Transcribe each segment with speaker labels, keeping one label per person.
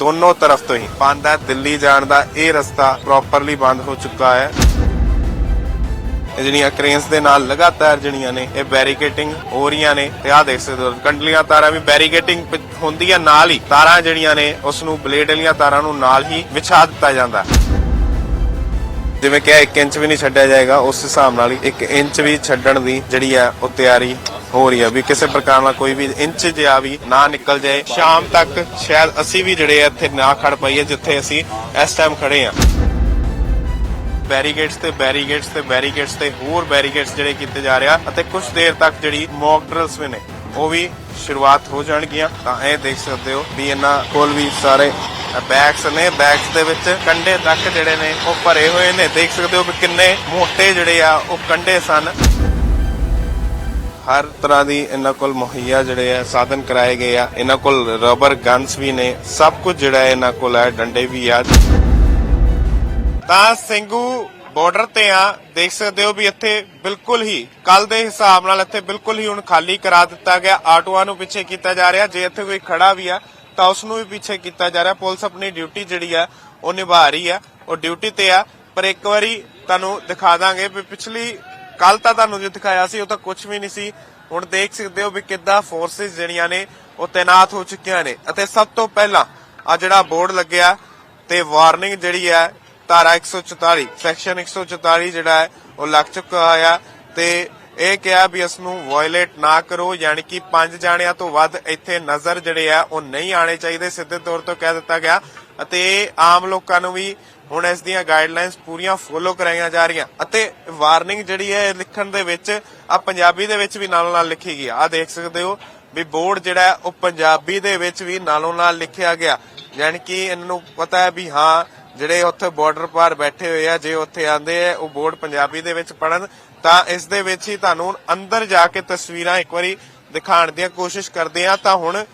Speaker 1: ਦੋਨੋਂ ਤਰਫ ਤੋਂ ਹੀ ਬੰਦ ਦਿੱਲੀ ਜਾਣ ਦਾ ਇਹ ਰਸਤਾ ਪ੍ਰੋਪਰਲੀ ਬੰਦ ਹੋ ਚੁੱਕਾ ਹੈ। ਇਹ ਜਿਹੜੀਆਂ ਕ੍ਰੇਨਸ ਦੇ ਨਾਲ ਲਗਾਤਾਰ ਜਿਹੜੀਆਂ ਨੇ, ਇਹ ਬੈਰੀਕੇਟਿੰਗ ਹੋ ਰਹੀਆਂ ਨੇ ਤੇ ਆਹ ਦੇਖ ਸਕਦੇ ਹੋ, ਕੰਡਲੀਆਂ ਤਾਰਾਂ ਵੀ ਬੈਰੀਕੇਟਿੰਗ ਹੁੰਦੀਆਂ ਨਾਲ ਹੀ ਤਾਰਾਂ ਜਿਹੜੀਆਂ ਨੇ ਉਸ ਨੂੰ ਬਲੇਡ ਵਾਲੀਆਂ ਤਾਰਾਂ ਨੂੰ ਨਾਲ ਹੀ ਵਿਛਾ ਦਿੱਤਾ ਜਾਂਦਾ। ਜਿਵੇਂ ਕਿ 1 ਇੰਚ ਵੀ ਨਹੀਂ ਛੱਡਿਆ ਜਾਏਗਾ, ਉਸ ਹਿਸਾਬ ਨਾਲ ਹੀ 1 ਇੰਚ ਵੀ ਛੱਡਣ ਦੀ ਜਿਹੜੀ ਹੈ ਉਹ ਤਿਆਰੀ ਹੋ ਰਹੀ ਹੈ ਵੀ ਕਿਸੇ ਪ੍ਰਕਾਰ ਨਾਲ ਕੋਈ ਵੀ ਇੰਚ ਜਿਹਾ ਵੀ ਨਾ ਨਿਕਲ ਜਾਏ। ਸ਼ਾਮ ਤੱਕ ਸ਼ਾਇਦ ਅਸੀਂ ਵੀ ਜਿਹੜੇ ਇੱਥੇ ਨਾ ਖੜ ਪਾਈਏ ਜਿੱਥੇ ਅਸੀਂ ਇਸ ਟਾਈਮ ਖੜੇ ਆ। ਬੈਰੀਗੇਟਸ ਤੇ ਬੈਰੀਗੇਟਸ ਤੇ ਬੈਰੀਗੇਟਸ ਤੇ ਹੋਰ ਬੈਰੀਗੇਟਸ ਜਿਹੜੇ ਕੀਤੇ ਜਾ ਰਿਹਾ ਅਤੇ ਕੁਝ ਦੇਰ ਤੱਕ ਜਿਹੜੀ ਮੌਕ ਡਰਿਲਸ ਵੀ ਨੇ, ਉਹ ਵੀ ਸ਼ੁਰੂਆਤ ਹੋ ਜਾਣਗੀਆਂ। ਤਾਂ ਇਹ ਦੇਖ ਸਕਦੇ ਹੋ ਵੀ ਇਹਨਾਂ ਕੋਲ ਵੀ ਸਾਰੇ ਬੈਗਸ ਨੇ। ਬੈਗਸ ਦੇ ਵਿੱਚ ਕੰਡੇ ਤੱਕ ਜਿਹੜੇ ਨੇ ਉਹ ਭਰੇ ਹੋਏ ਨੇ। ਦੇਖ ਸਕਦੇ ਹੋ ਵੀ ਕਿੰਨੇ ਮੋਟੇ ਜਿਹੜੇ ਆ ਉਹ ਕੰਡੇ ਸਨ। ਹਰ ਤਰ੍ਹਾਂ ਦੀ ਇਹਨਾਂ ਕੋਲ ਮੁਹੱਈਆ ਜਿਹੜੇ ਆ, ਸਾਧਨ ਕਰਾਏ ਗਏ ਆ। ਇਹਨਾਂ ਕੋਲ ਰਬਰ ਗਨਸ ਵੀ ਨੇ, ਸਭ ਕੁਝ ਜਿਹੜਾ ਇਹਨਾਂ ਕੋਲ ਹੈ ਡੰਡੇ ਵੀ ਆ। ਤਾਂ ਸਿੰਘੂ ਬਾਰਡਰ ਤੇ ਆ, ਦੇਖ ਸਕਦੇ ਹੋ ਵੀ ਇੱਥੇ ਬਿਲਕੁਲ ਹੀ ਕੱਲ ਦੇ ਹਿਸਾਬ ਨਾਲ ਇੱਥੇ ਬਿਲਕੁਲ ਹੀ ਹੁਣ ਖਾਲੀ ਕਰਾ ਦਿੱਤਾ ਗਿਆ। ਆਟੋਆਂ ਨੂੰ ਪਿੱਛੇ ਕੀਤਾ ਜਾ ਰਿਹਾ। ਜੇ ਇੱਥੇ ਕੋਈ ਖੜਾ ਵੀ ਆ, ਤਾਂ ਉਸ ਨੂੰ ਵੀ ਪਿੱਛੇ ਕੀਤਾ ਜਾ ਰਿਹਾ। ਪੁਲਿਸ ਆਪਣੀ ਡਿਊਟੀ ਜਿਹੜੀ ਆ, ਉਹ ਨਿਭਾ ਰਹੀ ਆ। ਉਹ ਡਿਊਟੀ ਤੇ ਆ, ਪਰ ਇੱਕ ਵਾਰੀ ਤੁਹਾਨੂੰ ਦਿਖਾ ਦਾਂਗੇ ਵੀ ਪਿਛਲੀ ਕੱਲ ਤਾਂ ਤੁਹਾਨੂੰ ਜੋ ਦਿਖਾਇਆ ਸੀ, ਉਹ ਤਾਂ ਕੁਝ ਵੀ ਨਹੀਂ ਸੀ। ਹੁਣ ਦੇਖ ਸਕਦੇ ਹੋ ਵੀ ਕਿੱਦਾਂ ਫੋਰਸਿਸ ਜਿਹੜੀਆਂ ਨੇ, ਉਹ ਤਾਇਨਾਤ ਹੋ ਚੁੱਕੀਆਂ ਨੇ। ਅਤੇ ਸਭ ਤੋਂ ਪਹਿਲਾਂ ਆ ਜਿਹੜਾ ਬੋਰਡ ਲੱਗਿਆ ਤੇ ਵਾਰਨਿੰਗ ਜਿਹੜੀ ਹੈ, ਧਾਰਾ 144 ਸੈਕਸ਼ਨ 144 ਜਿਹੜਾ ਹੈ, ਉਹ ਲੱਗ ਚੁੱਕਾ ਆ ਤੇ ਇਹ ਕਿਹਾ ਵੀ ਇਸ ਨੂੰ ਵਾਇਲੇਟ ਨਾ ਕਰੋ, ਯਾਨੀ ਕਿ ਪੰਜ ਜਾਣਿਆਂ ਤੋਂ ਵੱਧ ਇੱਥੇ ਨਜ਼ਰ ਜਿਹੜੇ ਆ, ਉਹ ਨਹੀਂ ਆਣੇ ਚਾਹੀਦੇ, ਸਿੱਧੇ ਤੌਰ ਤੋਂ ਕਹਿ ਦਿੱਤਾ ਗਿਆ। ਅਤੇ ਆਮ ਲੋਕਾਂ ਨੂੰ ਵੀ ਹੁਣ ਇਸ ਦੀਆਂ ਗਾਈਡਲਾਈਨਸ ਪੂਰੀਆਂ ਫੋਲੋ ਕਰਾਈਆਂ ਜਾ ਰਹੀਆਂ ਅਤੇ ਵਾਰਨਿੰਗ ਜਿਹੜੀ ਹੈ ਲਿਖਣ ਦੇ ਵਿੱਚ ਆ ਪੰਜਾਬੀ ਦੇ ਵਿੱਚ ਵੀ ਨਾਲੋਂ ਨਾਲ ਲਿਖੀ ਗਈ ਆ। ਦੇਖ ਸਕਦੇ ਹੋ ਵੀ ਬੋਰਡ ਜਿਹੜਾ ਉਹ ਪੰਜਾਬੀ ਦੇ ਵਿੱਚ ਵੀ ਨਾਲੋਂ ਨਾਲ ਲਿਖਿਆ ਗਿਆ। ਯਾਨੀ ਕਿ ਇਹਨਾਂ ਨੂੰ ਪਤਾ ਹੈ ਵੀ ਹਾਂ, ਜਿਹੜੇ ਉੱਥੇ ਬਾਰਡਰ ਪਾਰ ਬੈਠੇ ਹੋਏ ਆ, ਜੇ ਉੱਥੇ ਆਂਦੇ ਆ, ਉਹ ਬੋਰਡ ਪੰਜਾਬੀ ਦੇ ਵਿੱਚ ਪੜਨ ਤਾਂ ਇਸ ਦੇ ਵਿੱਚ ਹੀ ਤੁਹਾਨੂੰ ਅੰਦਰ ਜਾ ਕੇ ਤਸਵੀਰਾਂ ਇੱਕ ਵਾਰੀ ਦਿਖਾਉਣ ਦੀਆਂ ਕੋਸ਼ਿਸ਼ ਕਰਦੇ ਆ। ਤਾਂ ਹੁਣ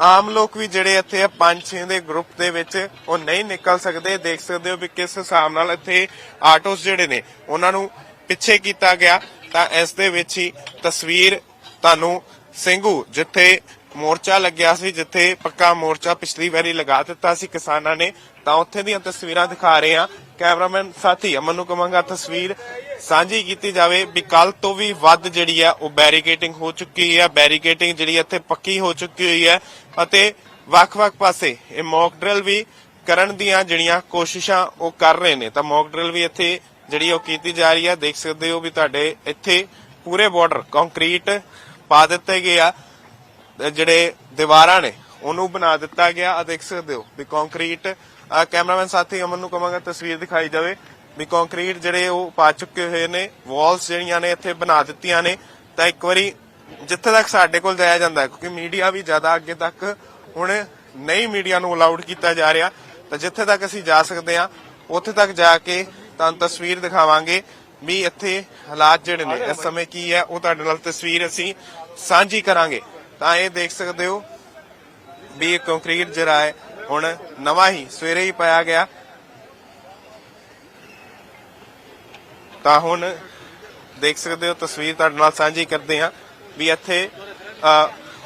Speaker 1: ਆਮ ਲੋਕ ਵੀ ਜਿਹੜੇ ਇੱਥੇ ਆ, ਪੰਜ ਛੇ ਦੇ ਗਰੁੱਪ ਦੇ ਵਿੱਚ ਉਹ ਨਹੀਂ ਨਿਕਲ ਸਕਦੇ। ਦੇਖ ਸਕਦੇ ਹੋ ਵੀ ਕਿਸ ਹਿਸਾਬ ਨਾਲ ਇੱਥੇ ਆਟੋਸ ਜਿਹੜੇ ਨੇ, ਉਹਨਾਂ ਨੂੰ ਪਿੱਛੇ ਕੀਤਾ ਗਿਆ। ਤਾਂ ਇਸ ਦੇ ਵਿੱਚ ਹੀ ਤਸਵੀਰ ਤੁਹਾਨੂੰ ਸਿੰਘੂ, ਜਿੱਥੇ ਮੋਰਚਾ ਲੱਗਿਆ ਸੀ, ਜਿੱਥੇ ਪੱਕਾ ਮੋਰਚਾ ਪਿਛਲੀ ਵਾਰੀ ਲਗਾ ਦਿੱਤਾ ਸੀ ਕਿਸਾਨਾਂ ਨੇ, ਤਾਂ ਉੱਥੇ ਦੀਆਂ ਤਸਵੀਰਾਂ ਦਿਖਾ ਰਹੇ ਆ ਕੈਮਰਾਮੈਨ ਸਾਥੀ ਅਮਨ ਨੂੰ ਕਹਾਂਗਾ ਤਸਵੀਰ ਸਾਂਝੀ ਕੀਤੀ ਜਾਵੇ ਵੀ ਕੱਲ ਤੋਂ ਵੀ ਵੱਧ ਜਿਹੜੀ ਆ, ਉਹ ਬੈਰੀਕੇਟਿੰਗ ਹੋ ਚੁੱਕੀ ਹੈ ਬੈਰੀਕੇਟਿੰਗ ਜਿਹੜੀ ਇੱਥੇ ਪੱਕੀ ਹੋ ਚੁੱਕੀ ਹੋਈ ਹੈ ਅਤੇ ਵੱਖ-ਵੱਖ ਪਾਸੇ ਇਹ ਮੌਕ ਡਰਿਲ ਵੀ ਕਰਨ ਦੀਆਂ ਜਿਹੜੀਆਂ ਕੋਸ਼ਿਸ਼ਾਂ ਉਹ ਕਰ ਰਹੇ ਨੇ। ਤਾਂ ਮੌਕ ਡਰਿਲ ਵੀ ਇੱਥੇ ਜਿਹੜੀ ਉਹ ਕੀਤੀ ਜਾ ਰਹੀ ਹੈ ਦੇਖ ਸਕਦੇ ਹੋ ਵੀ ਤੁਹਾਡੇ ਇੱਥੇ ਪੂਰੇ ਬਾਰਡਰ ਕੰਕਰੀਟ ਪਾ ਦਿੱਤੇ ਗਏ ਆ, ਜਿਹੜੇ ਦੀਵਾਰਾਂ ਨੇ, ਉਹਨੂੰ ਬਣਾ ਦਿੱਤਾ ਗਿਆ। ਆ ਦੇਖ ਸਕਦੇ ਹੋ ਵੀ ਕੰਕਰੀਟ ਕੈਮਰਾਮੈਨ ਸਾਥੀ ਅਮਨ ਨੂੰ ਕਹਾਂਗਾ ਤਸਵੀਰ ਦਿਖਾਈ ਜਾਵੇ ਵੀ ਕੰਕਰੀਟ ਜਿਹੜੇ ਉਹ ਪਾ ਚੁੱਕੇ ਹੋਏ ਨੇ ਵਾਲਸ ਜਿਹੜੀਆਂ ਨੇ ਇੱਥੇ ਬਣਾ ਦਿੱਤੀਆਂ ਨੇ। ਤਾਂ ਇੱਕ ਵਾਰੀ ਜਿੱਥੇ ਤੱਕ ਸਾਡੇ ਕੋਲ ਜਾਇਆ ਜਾਂਦਾ ਕਿਉਂਕਿ ਮੀਡੀਆ ਵੀ ਜ਼ਿਆਦਾ ਅੱਗੇ ਤੱਕ ਹੁਣ ਨਹੀਂ ਮੀਡੀਆ ਨੂੰ ਅਲਾਉਡ ਕੀਤਾ ਜਾ ਰਿਹਾ। ਤਾਂ ਜਿੱਥੇ ਤੱਕ ਅਸੀਂ ਜਾ ਸਕਦੇ ਹਾਂ, ਉੱਥੇ ਤੱਕ ਜਾ ਕੇ ਤੁਹਾਨੂੰ ਤਸਵੀਰ ਦਿਖਾਵਾਂਗੇ ਵੀ ਇੱਥੇ ਹਾਲਾਤ ਜਿਹੜੇ ਨੇ, ਇਸ ਸਮੇਂ ਕੀ ਹੈ, ਉਹ ਤੁਹਾਡੇ ਨਾਲ ਤਸਵੀਰ ਅਸੀਂ ਸਾਂਝੀ ਕਰਾਂਗੇ। ਤਾਂ ਇਹ ਦੇਖ ਸਕਦੇ ਹੋ ਵੀ ਇਹ ਕੰਕਰੀਟ ਜਿਹੜਾ ਹੈ, ਹੁਣ ਨਵਾਂ ਹੀ ਸਵੇਰੇ ਹੀ ਪਾਇਆ ਗਿਆ। ਤਾਂ ਹੁਣ ਦੇਖ ਸਕਦੇ ਹੋ ਤਸਵੀਰ ਤੁਹਾਡੇ ਨਾਲ ਸਾਂਝੀ ਕਰਦੇ ਹਾਂ। ਵੀ ਇੱਥੇ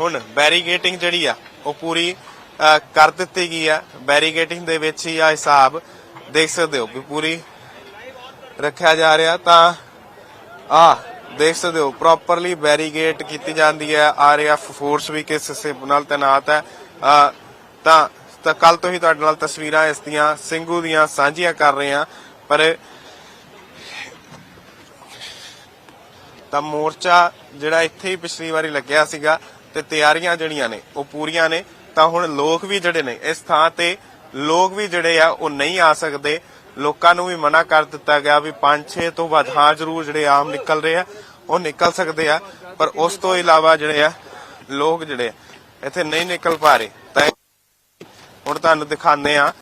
Speaker 1: ਹੁਣ ਬੈਰੀਗੇਟਿੰਗ ਜਿਹੜੀ ਆ, ਉਹ ਪੂਰੀ ਕਰ ਦਿੱਤੀ ਗਈ ਆ। ਬੈਰੀਗੇਟਿੰਗ ਦੇ ਵਿੱਚ ਹੀ ਆ ਹਿਸਾਬ, ਦੇਖ ਸਕਦੇ ਹੋ ਵੀ ਪੂਰੀ ਰੱਖਿਆ ਜਾ ਰਿਹਾ। ਤਾਂ, ਆ, ਦੇਖ ਸਕਦੇ ਹੋ ਪ੍ਰੋਪਰਲੀ ਬੈਰੀਗੇਟ ਕੀਤੀ ਜਾਂਦੀ ਹੈ ਆਰਐਫ ਫੋਰਸ ਵੀ ਕਿਸ ਹਿੱਸੇ ਨਾਲ ਤੈਨਾਤ ਹੈ। ਤਾਂ ਤਾਂ ਕੱਲ ਤੋਂ ਹੀ ਤੁਹਾਡੇ ਨਾਲ ਤਸਵੀਰਾਂ ਇਸ ਦੀਆਂ, ਸਿੰਘੂ ਦੀਆਂ ਸਾਂਝੀਆਂ ਕਰ ਰਹੇ ਹਾਂ। ਪਰ ਤਾਂ ਮੋਰਚਾ ਜਿਹੜਾ ਇੱਥੇ ਹੀ ਪਿਛਲੀ ਵਾਰੀ ਲੱਗਿਆ ਸੀਗਾ ਤੇ ਤਿਆਰੀਆਂ ਜਿਹੜੀਆਂ ਨੇ ਉਹ ਪੂਰੀਆਂ ਨੇ ਤਾਂ ਹੁਣ ਲੋਕ ਵੀ ਜਿਹੜੇ ਨੇ ਇਸ ਥਾਂ ਤੇ ਲੋਕ ਵੀ ਜਿਹੜੇ ਆ ਉਹ ਨਹੀਂ ਆ ਸਕਦੇ। ਲੋਕਾਂ ਨੂੰ ਵੀ ਮਨਾ ਕਰ ਦਿੱਤਾ ਗਿਆ ਵੀ 5-6 ਤੋਂ ਵੱਧ ਹਾਂ ਜ਼ਰੂਰ ਜਿਹੜੇ ਆਮ ਨਿਕਲ ਰਹੇ ਆ ਉਹ ਨਿਕਲ ਸਕਦੇ ਆ ਪਰ ਉਸ ਤੋਂ ਇਲਾਵਾ ਜਿਹੜੇ ਆ ਲੋਕ ਜਿਹੜੇ ਆ, ਇੱਥੇ ਨਹੀਂ ਨਿਕਲ ਪਾ ਰਹੇ। ਤਾਂ ਹੁਣ ਤੁਹਾਨੂੰ ਦਿਖਾਉਂਦੇ ਆ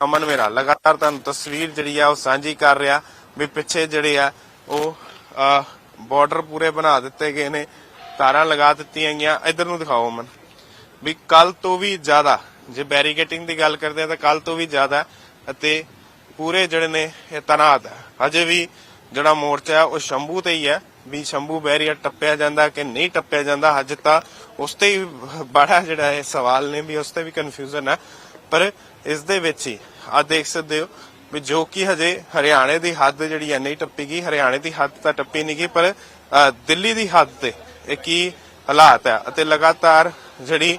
Speaker 1: ਅਮਨ ਮੇਰਾ ਲਗਾਤਾਰ ਤੁਹਾਨੂੰ ਤਸਵੀਰ ਜਿਹੜੀ ਆ ਉਹ ਸਾਂਝੀ ਕਰ ਰਿਹਾ ਵੀ ਪਿੱਛੇ ਜਿਹੜੇ ਆ ਉਹ ਬਾਰਡਰ ਪੂਰੇ ਬਣਾ ਦਿੱਤੇ ਗਏ ਨੇ, ਤਾਰਾਂ ਲਗਾ ਦਿੱਤੀਆਂ ਗਈਆਂ, ਇਧਰ ਨੂੰ ਦਿਖਾਓ ਅਮਨ। ਵੀ ਕੱਲ ਤੋਂ ਵੀ ਜ਼ਿਆਦਾ, ਜੇ ਬੈਰੀਕੇਟਿੰਗ ਦੀ ਗੱਲ ਕਰਦੇ ਆ ਤਾਂ ਕੱਲ ਤੋਂ ਵੀ ਜ਼ਿਆਦਾ ਅਤੇ ਪੂਰੇ ਜਿਹੜੇ ਨੇ ਇਹ ਤਨਾਤ ਹੈ ਅਜੇ ਵੀ ਜਿਹੜਾ ਮੋਰਚਾ ਹੈ ਉਹ ਸ਼ੰਭੂ ਤੇ ਹੀ ਹੈ ਵੀ ਸ਼ੰਭੂ ਬੈਰੀਅਰ ਟੱਪਿਆ ਜਾਂਦਾ ਕਿ ਨਹੀਂ ਟੱਪਿਆ ਜਾਂਦਾ, ਹਜੇ ਤਾਂ ਉਸ ਤੇ ਹੀ ਬੜਾ ਜਿਹੜਾ ਹੈ ਸਵਾਲ ਨੇ ਵੀ ਉਸ ਤੇ ਵੀ ਕਨਫਿਊਜ਼ਨ ਹੈ ਪਰ ਇਸ ਦੇ ਵਿੱਚ ਹੀ ਆ ਦੇਖ ਸਕਦੇ ਹੋ ਵੀ ਜੋ ਕਿ ਹਜੇ ਹਰਿਆਣੇ ਦੀ ਹੱਦ ਜਿਹੜੀ ਹੈ ਨਹੀਂ ਟੱਪੀ ਗਈ, ਹਰਿਆਣੇ ਦੀ ਹੱਦ ਤਾਂ ਟੱਪੀ ਨਹੀਂ ਗਈ, ਪਰ ਦਿੱਲੀ ਦੀ ਹੱਦ ਤੇ ਇਹ ਕੀ ਹਾਲਾਤ ਹੈ ਅਤੇ ਲਗਾਤਾਰ ਜਿਹੜੀ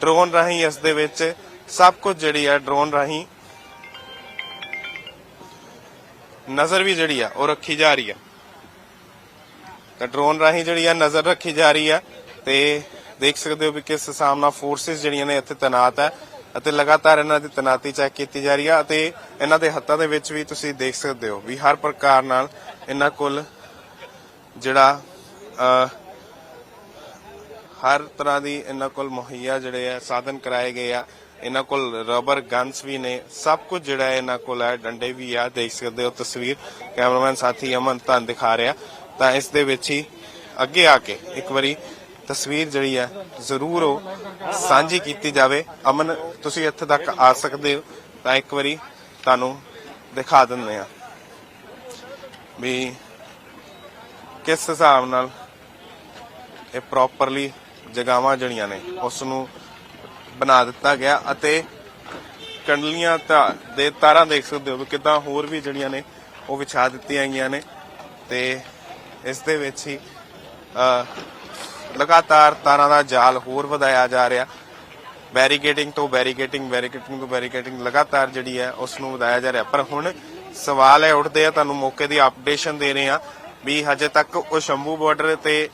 Speaker 1: ਡਰੋਨ ਰਾਹੀਂ ਇਸ ਦੇ ਵਿੱਚ ਸਭ ਕੁਝ ਜਿਹੜੀ ਹੈ ਡਰੋਨ ਰਾਹੀਂ ਨਜ਼ਰ ਵੀ ਜਿਹੜੀ ਆ ਉਹ ਰੱਖੀ ਜਾ ਰਹੀ ਆ। ਤਾਂ ਡਰੋਨ ਰਾਹੀਂ ਜਿਹੜੀ ਆ ਨਜ਼ਰ ਰੱਖੀ ਜਾ ਰਹੀ ਆ ਤੇ ਦੇਖ ਸਕਦੇ ਹੋ ਵੀ ਕਿਸ ਹਿਸਾਬ ਨਾਲ ਫੋਰਸਿਸ ਜਿਹੜੀਆਂ ਨੇ ਇੱਥੇ ਤੈਨਾਤ ਹੈ ਅਤੇ ਲਗਾਤਾਰ ਇਹਨਾਂ ਦੀ ਤੈਨਾਤੀ ਚੈੱਕ ਕੀਤੀ ਜਾ ਰਹੀ ਹੈ ਅਤੇ ਇਹਨਾਂ ਦੇ ਹੱਥਾਂ ਦੇ ਵਿੱਚ ਵੀ ਤੁਸੀਂ ਦੇਖ ਸਕਦੇ ਹੋ ਵੀ ਹਰ ਪ੍ਰਕਾਰ ਨਾਲ ਇਹਨਾਂ ਕੋਲ ਜਿਹੜਾ ਹਰ ਤਰ੍ਹਾਂ ਦੀ ਇਹਨਾਂ ਕੋਲ ਮੁਹੱਈਆ ਜਿਹੜੇ ਆ, ਸਾਧਨ ਕਰਾਏ ਗਏ ਆ। ਇਹਨਾਂ ਕੋਲ ਰਬਰ ਗਨਸ ਵੀ ਨੇ, ਸਭ ਕੁਝ ਜਿਹੜਾ ਇਹਨਾਂ ਕੋਲ ਹੈ ਡੰਡੇ ਵੀ ਆ, ਦੇਖ ਸਕਦੇ ਹੋ ਤਸਵੀਰ। ਕੈਮਰਾਮੈਨ ਸਾਥੀ ਅਮਨ ਤੁਹਾਨੂੰ ਦਿਖਾ ਰਿਹਾ। ਤਾਂ ਇਸ ਦੇ ਵਿੱਚ ਹੀ ਅੱਗੇ ਆ ਕੇ ਇੱਕ ਵਾਰੀ ਤਸਵੀਰ ਜਿਹੜੀ ਹੈ, ਜ਼ਰੂਰ ਉਹ ਸਾਂਝੀ ਕੀਤੀ ਜਾਵੇ। ਅਮਨ, ਤੁਸੀਂ ਇੱਥੇ ਤੱਕ ਆ ਸਕਦੇ ਹੋ। ਤਾਂ ਇੱਕ ਵਾਰੀ ਤੁਹਾਨੂੰ ਦਿਖਾ ਦਿੰਦੇ ਆ ਵੀ ਕਿਸ ਹਿਸਾਬ ਨਾਲ ਇਹ ਪ੍ਰੋਪਰਲੀ ਜਗਾਵਾਂ ਜਿਹੜੀਆਂ ਨੇ ਉਸ ਨੂੰ ਬਣਾ ਦਿੱਤਾ ਗਿਆ ਅਤੇ ਕੰਡਲੀਆਂ ਤਾਂ ਦੇ ਤਾਰਾਂ ਦੇਖ ਸਕਦੇ ਹੋ ਵੀ ਕਿਦਾਂ ਹੋਰ ਵੀ ਜਿਹੜੀਆਂ ਨੇ, ਉਹ ਵਿਛਾ ਦਿੱਤੀਆਂ ਗਈਆਂ ਨੇ। ਤੇ ਇਸ ਦੇ ਵਿੱਚ ਹੀ ਲਗਾਤਾਰ ਤਾਰਾਂ ਦਾ ਜਾਲ ਹੋਰ ਵਧਾਇਆ ਜਾ ਰਿਹਾ। ਬੈਰੀਕੇਡਿੰਗ ਤੋਂ ਬੈਰੀਕੇਟਿੰਗ ਬੈਰੀਕੇਡਿੰਗ ਤੋਂ ਬੈਰੀਕੇਡਿੰਗ ਲਗਾਤਾਰ ਜਿਹੜੀ ਹੈ, ਉਸ ਨੂੰ ਵਧਾਇਆ ਜਾ ਰਿਹਾ। ਪਰ ਹੁਣ ਸਵਾਲ ਹੈ ਉੱਠਦੇ ਆ, ਤੁਹਾਨੂੰ ਮੌਕੇ ਦੀ ਅਪਡੇਸ਼ਨ ਦੇ ਰਹੇ ਆ ਵੀ ਹਜੇ ਤੱਕ ਉਹ ਸ਼ੰਭੂ ਬਾਰਡਰ ਤੇ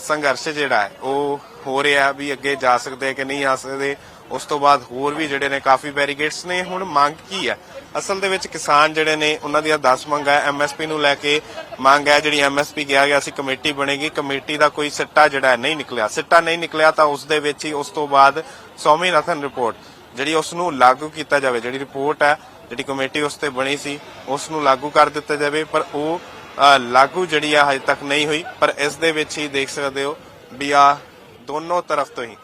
Speaker 1: ਸੰਘਰਸ਼ ਜਿਹੜਾ ਹੈ, ਉਹ ਹੋ ਰਿਹਾ ਵੀ ਅੱਗੇ ਜਾ ਸਕਦੇ ਕਿ ਨਹੀਂ ਆ ਸਕਦੇ। ਉਸ ਤੋਂ ਬਾਅਦ ਹੋਰ ਵੀ ਜਿਹੜੇ ਨੇ ਕਾਫੀ ਬੈਰੀਕੇਡਸ ਨੇ, ਹੁਣ ਮੰਗ ਕੀ ਹੈ? ਅਸਲ ਦੇ ਵਿੱਚ ਕਿਸਾਨ ਜਿਹੜੇ ਨੇ, ਉਹਨਾਂ ਦੀਆਂ 10 ਮੰਗਾਂ ਐਮਐਸਪੀ ਨੂੰ ਲੈ ਕੇ ਮੰਗ ਹੈ, ਜਿਹੜੀ ਐਮਐਸਪੀ ਕਿਹਾ ਗਿਆ ਸੀ ਕਮੇਟੀ ਬਣੇਗੀ। ਕਮੇਟੀ ਦਾ ਕੋਈ ਸਿੱਟਾ ਜਿਹੜਾ ਨਹੀਂ ਨਿਕਲਿਆ। ਸਿੱਟਾ ਨਹੀਂ ਨਿਕਲਿਆ ਤਾਂ ਉਸ ਦੇ ਵਿੱਚ ਹੀ ਉਸ ਤੋਂ ਬਾਅਦ ਸੌਮੀਨਾਥਨ ਰਿਪੋਰਟ ਜਿਹੜੀ ਉਸ ਨੂੰ ਲਾਗੂ ਕੀਤਾ ਜਾਵੇ, ਜਿਹੜੀ ਰਿਪੋਰਟ ਹੈ, ਜਿਹੜੀ ਕਮੇਟੀ ਉਸ ਤੇ ਬਣੀ ਸੀ, ਉਸ ਨੂੰ ਲਾਗੂ ਕਰ ਦਿੱਤਾ ਜਾਵੇ। ਪਰ ਉਹ ਲਾਗੂ ਜਿਹੜੀ ਆ, ਹਜੇ ਤੱਕ ਨਹੀਂ ਹੋਈ। ਪਰ ਇਸ ਦੇ ਵਿੱਚ ਹੀ ਦੇਖ ਸਕਦੇ ਹੋ ਵੀ ਆ ਦੋਨੋਂ ਤਰਫ ਤੋਂ ਹੀ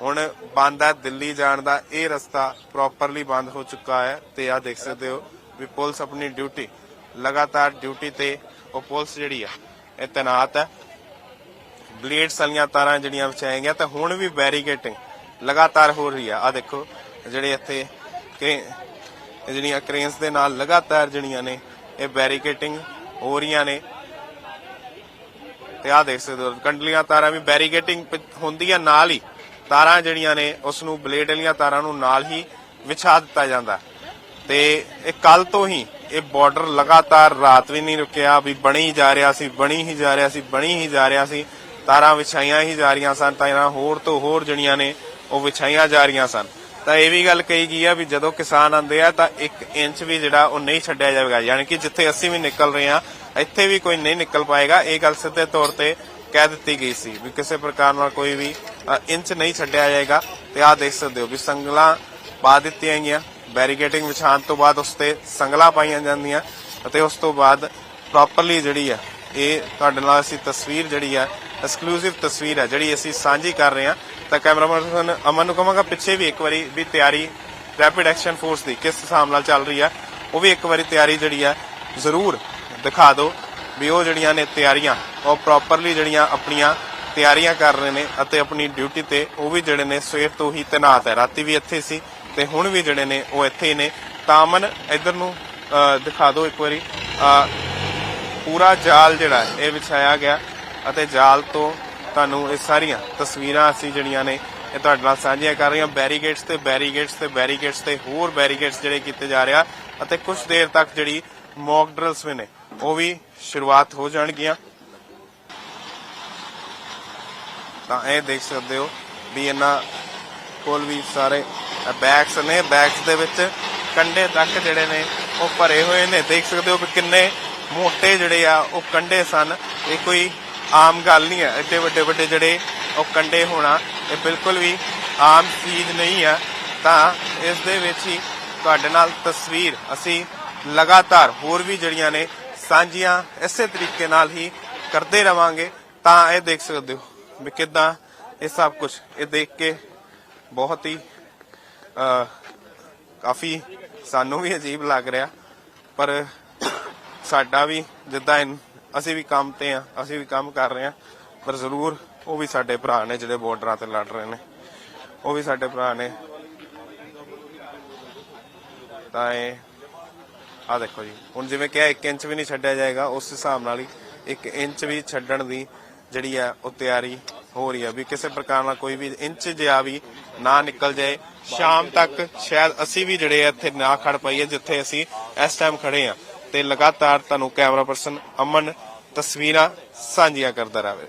Speaker 1: ਹੁਣ ਬੰਦ ਹੈ ਦਿੱਲੀ ਜਾਣ ਦਾ ਇਹ ਰਸਤਾ ਪ੍ਰੋਪਰਲੀ ਬੰਦ ਹੋ ਚੁੱਕਾ ਹੈ ਤੇ ਆ ਦੇਖ ਸਕਦੇ ਹੋ ਵੀ ਪੁਲਿਸ ਆਪਣੀ ਡਿਊਟੀ, ਲਗਾਤਾਰ ਡਿਊਟੀ ਤੇ ਉਹ ਪੁਲਿਸ ਜਿਹੜੀ ਆ, ਇਹ ਤੈਨਾਤ ਹੈ। ਬਲੇਡਸ ਵਾਲੀਆਂ ਤਾਰਾਂ ਜਿਹੜੀਆਂ ਵਿਛਾਈਆਂ ਤਾਂ ਹੁਣ ਵੀ ਬੈਰੀਕੇਟਿੰਗ ਲਗਾਤਾਰ ਹੋ ਰਹੀ ਆ। ਆ ਦੇਖੋ, ਜਿਹੜੇ ਇੱਥੇ ਜਿਹੜੀਆਂ ਕ੍ਰੇਨਸ ਦੇ ਨਾਲ ਲਗਾਤਾਰ ਜਿਹੜੀਆਂ ਨੇ, ਇਹ ਬੈਰੀਕੇਟਿੰਗ ਹੋ ਰਹੀਆਂ ਨੇ। ਤੇ ਆ ਦੇਖ ਸਕਦੇ ਹੋ, ਕੰਡਲੀਆਂ ਤਾਰਾਂ ਵੀ ਬੈਰੀਕੇਟਿੰਗ ਹੁੰਦੀ ਆ ਨਾਲ ਹੀ। ਤਾਰਾਂ ਜਿਹੜੀਆਂ ਨੇ, ਉਸ ਨੂੰ ਬਲੇਡ ਵਾਲੀਆਂ ਤਾਰਾਂ ਨੂੰ ਨਾਲ ਹੀ ਵਿਛਾ ਦਿੱਤਾ ਜਾਂਦਾ ਤੇ ਇਹ ਕੱਲ ਤੋਂ ਹੀ ਇਹ ਬਾਰਡਰ ਲਗਾਤਾਰ ਰਾਤ ਵੀ ਨਹੀਂ ਰੁਕਿਆ, ਵੀ ਬਣੀ ਜਾ ਰਿਹਾ ਸੀ, ਬਣੀ ਹੀ ਜਾ ਰਿਹਾ ਸੀ, ਬਣੀ ਹੀ ਜਾ ਰਿਹਾ ਸੀ। ਤਾਰਾਂ ਵਿਛਾਈਆਂ ਹੀ ਜਾ ਰਹੀਆਂ ਸਨ, ਤਾਰਾਂ ਹੋਰ ਤੋਂ ਹੋਰ ਜਿਹੜੀਆਂ ਨੇ, ਉਹ ਵਿਛਾਈਆਂ ਜਾ ਰਹੀਆਂ ਸਨ। ਤਾਂ ਇਹ ਵੀ ਗੱਲ ਕਹੀ ਗਈ ਆ ਵੀ ਜਦੋਂ ਕਿਸਾਨ ਆਉਂਦੇ ਆ, ਤਾਂ 1 ਇੰਚ ਵੀ ਜਿਹੜਾ ਉਹ ਨਹੀਂ ਛੱਡਿਆ ਜਾਵੇਗਾ। ਯਾਨੀ ਕਿ ਜਿੱਥੇ ਅਸੀਂ ਵੀ ਨਿਕਲ ਰਹੇ ਆ, ਇੱਥੇ ਵੀ ਕੋਈ ਨਹੀਂ ਨਿਕਲ ਪਾਏਗਾ। ਇਹ ਗੱਲ ਸਿੱਧੇ ਤੌਰ ਤੇ ਕਹਿ ਦਿੱਤੀ ਗਈ ਸੀ ਵੀ ਕਿਸੇ ਪ੍ਰਕਾਰ ਨਾਲ ਕੋਈ ਵੀ ਇੰਚ ਨਹੀਂ ਛੱਡਿਆ ਜਾਏਗਾ। ਤੇ ਆਹ ਦੇਖ ਸਕਦੇ ਹੋ ਵੀ ਸੰਗਲਾਂ ਪਾ ਦਿੱਤੀਆਂ ਗਈਆਂ। ਬੈਰੀਕੇਟਿੰਗ ਵਿਛਾਉਣ ਤੋਂ ਬਾਅਦ ਉਸ ਤੇ ਸੰਗਲਾਂ ਪਾਈਆਂ ਜਾਂਦੀਆਂ ਅਤੇ ਉਸ ਤੋਂ ਬਾਅਦ ਪ੍ਰੋਪਰਲੀ ਜਿਹੜੀ ਹੈ ਇਹ ਤੁਹਾਡੇ ਨਾਲ ਅਸੀਂ ਤਸਵੀਰ ਜਿਹੜੀ ਹੈ ਐਕਸਕਲੂਸਿਵ ਤਸਵੀਰ ਹੈ ਜਿਹੜੀ ਅਸੀਂ ਸਾਂਝੀ ਕਰ ਰਹੇ ਹਾਂ। ਤਾਂ ਕੈਮਰਾਮੈਨ ਅਮਨ ਨੂੰ ਕਹਾਂਗਾ ਪਿੱਛੇ ਵੀ ਇੱਕ ਵਾਰੀ ਵੀ ਤਿਆਰੀ ਰੈਪਿਡ ਐਕਸ਼ਨ ਫੋਰਸ ਦੀ ਕਿਸ ਹਿਸਾਬ ਨਾਲ ਚੱਲ ਰਹੀ ਹੈ ਉਹ ਵੀ ਇੱਕ ਵਾਰੀ ਤਿਆਰੀ ਜਿਹੜੀ ਹੈ ਜ਼ਰੂਰ ਦਿਖਾ ਦਿਓ। ਵੀ ਉਹ ਜਿਹੜੀਆਂ ਨੇ ਤਿਆਰੀਆਂ, ਉਹ ਪ੍ਰੋਪਰਲੀ ਜਿਹੜੀਆਂ ਆਪਣੀਆਂ ਤਿਆਰੀਆਂ ਕਰ ਰਹੇ ਨੇ ਅਤੇ ਆਪਣੀ ਡਿਊਟੀ ਤੇ ਉਹ ਵੀ ਜਿਹੜੇ ਨੇ ਸਵੇਰ ਤੋਂ ਹੀ ਤੈਨਾਤ ਹੈ। ਰਾਤੀ ਵੀ ਇੱਥੇ ਸੀ ਤੇ ਹੁਣ ਵੀ ਜਿਹੜੇ ਨੇ ਉਹ ਇੱਥੇ ਹੀ ਨੇ। ਤਾਮਨ ਅਮਨ ਇੱਧਰ ਨੂੰ ਦਿਖਾ ਦਿਓ ਇੱਕ ਵਾਰੀ। ਪੂਰਾ ਜਾਲ ਜਿਹੜਾ ਇਹ ਵਿਛਾਇਆ ਗਿਆ ਅਤੇ ਜਾਲ ਤੋਂ ਤੁਹਾਨੂੰ ਇਹ ਸਾਰੀਆਂ ਤਸਵੀਰਾਂ ਅਸੀਂ ਜਿਹੜੀਆਂ ਨੇ ਇਹ ਤੁਹਾਡੇ ਨਾਲ ਸਾਂਝੀਆਂ ਕਰ ਰਹੀਆਂ ਬੈਰੀਗੇਟਸ ਤੇ ਬੈਰੀਗੇਟਸ ਤੇ ਬੈਰੀਗੇਟਸ ਤੇ ਹੋਰ ਬੈਰੀਗੇਟਸ ਜਿਹੜੇ ਕੀਤੇ ਜਾ ਰਿਹਾ ਅਤੇ ਕੁਝ ਦੇਰ ਤੱਕ ਜਿਹੜੀ ਮੌਕ ਡਰਿਲਸ ਵੀ ਨੇ ਉਹ ਵੀ ਸ਼ੁਰੂਆਤ ਹੋ ਜਾਣਗੀਆਂ। ਤਾਂ ਇਹ ਦੇਖ ਸਕਦੇ ਹੋ ਵੀ ਇਹਨਾਂ ਕੋਲ ਵੀ ਸਾਰੇ ਬੈਗਸ ਨੇ। ਬੈਗਸ ਦੇ ਵਿੱਚ ਕੰਡੇ ਤੱਕ ਜਿਹੜੇ ਨੇ ਉਹ ਭਰੇ ਹੋਏ ਨੇ। ਦੇਖ ਸਕਦੇ ਹੋ ਵੀ ਕਿੰਨੇ ਮੋਟੇ ਜਿਹੜੇ ਆ ਉਹ ਕੰਡੇ ਸਨ। ਇਹ ਕੋਈ ਆਮ ਗੱਲ ਨਹੀਂ ਹੈ ਐਡੇ ਵੱਡੇ ਵੱਡੇ ਜਿਹੜੇ ਉਹ ਕੰਡੇ ਹੋਣਾ, ਇਹ ਬਿਲਕੁਲ ਵੀ ਆਮ ਚੀਜ਼ ਨਹੀਂ ਹੈ ਤਾਂ ਇਸ ਦੇ ਵਿੱਚ ਹੀ ਤੁਹਾਡੇ ਨਾਲ ਤਸਵੀਰ ਅਸੀਂ ਲਗਾਤਾਰ ਹੋਰ ਵੀ ਜਿਹੜੀਆਂ ਨੇ ਸਾਂਝੀਆਂ ਇਸੇ ਤਰੀਕੇ ਨਾਲ ਹੀ ਕਰਦੇ ਰਵਾਂਗੇ, ਤਾਂ ਇਹ ਦੇਖ ਸਕਦੇ ਹੋ ਵੀ ਕਿਦਾਂ ਇਹ ਸਭ ਕੁਝ ਇਹ ਦੇਖ ਕੇ ਬਹੁਤ ਹੀ ਕਾਫੀ ਸਾਨੂੰ ਵੀ ਅਜੀਬ ਲੱਗ ਰਿਹਾ। ਪਰ ਸਾਡਾ ਵੀ ਜਿੱਦਾਂ ਅਸੀਂ ਵੀ ਕੰਮ ਤੇ ਆ ਅਸੀਂ ਵੀ ਕੰਮ ਕਰ ਰਹੇ ਆ ਪਰ ਜ਼ਰੂਰ ਉਹ ਵੀ ਸਾਡੇ ਭਰਾ ਨੇ ਜਿਹੜੇ ਬਾਰਡਰਾਂ ਤੇ ਲੜ ਰਹੇ ਨੇ, ਉਹ ਵੀ ਸਾਡੇ ਭਰਾ ਨੇ। ਤਾਂ ਇਹ ਆ ਦੇਖੋ ਜੀ, ਹੁਣ ਜਿਵੇਂ ਕਿਹਾ 1 ਇੰਚ ਵੀ ਨਹੀਂ ਛੱਡਿਆ ਜਾਏਗਾ, ਉਸ ਹਿਸਾਬ ਨਾਲ ਹੀ 1 ਇੰਚ ਵੀ ਛੱਡਣ ਦੀ ਜਿਹੜੀ ਆ, ਉਹ ਤਿਆਰੀ ਹੋ ਰਹੀ ਆ ਵੀ ਕਿਸੇ ਪ੍ਰਕਾਰ ਨਾਲ ਕੋਈ ਵੀ ਇੰਚ ਜਿਹਾ ਵੀ ਨਾ ਨਿਕਲ ਜਾਏ। ਸ਼ਾਮ ਤੱਕ ਸ਼ਾਇਦ ਅਸੀਂ ਵੀ ਜਿਹੜੇ ਇੱਥੇ ਨਾ ਖੜ ਪਾਈਏ, ਜਿੱਥੇ ਅਸੀਂ ਇਸ ਟਾਈਮ ਖੜੇ ਆ। ਤੇ ਲਗਾਤਾਰ ਤੁਹਾਨੂੰ ਕੈਮਰਾ ਪਰਸਨ ਅਮਨ ਤਸਵੀਰਾਂ ਸਾਂਝੀਆਂ ਕਰਦਾ ਰਹੇ।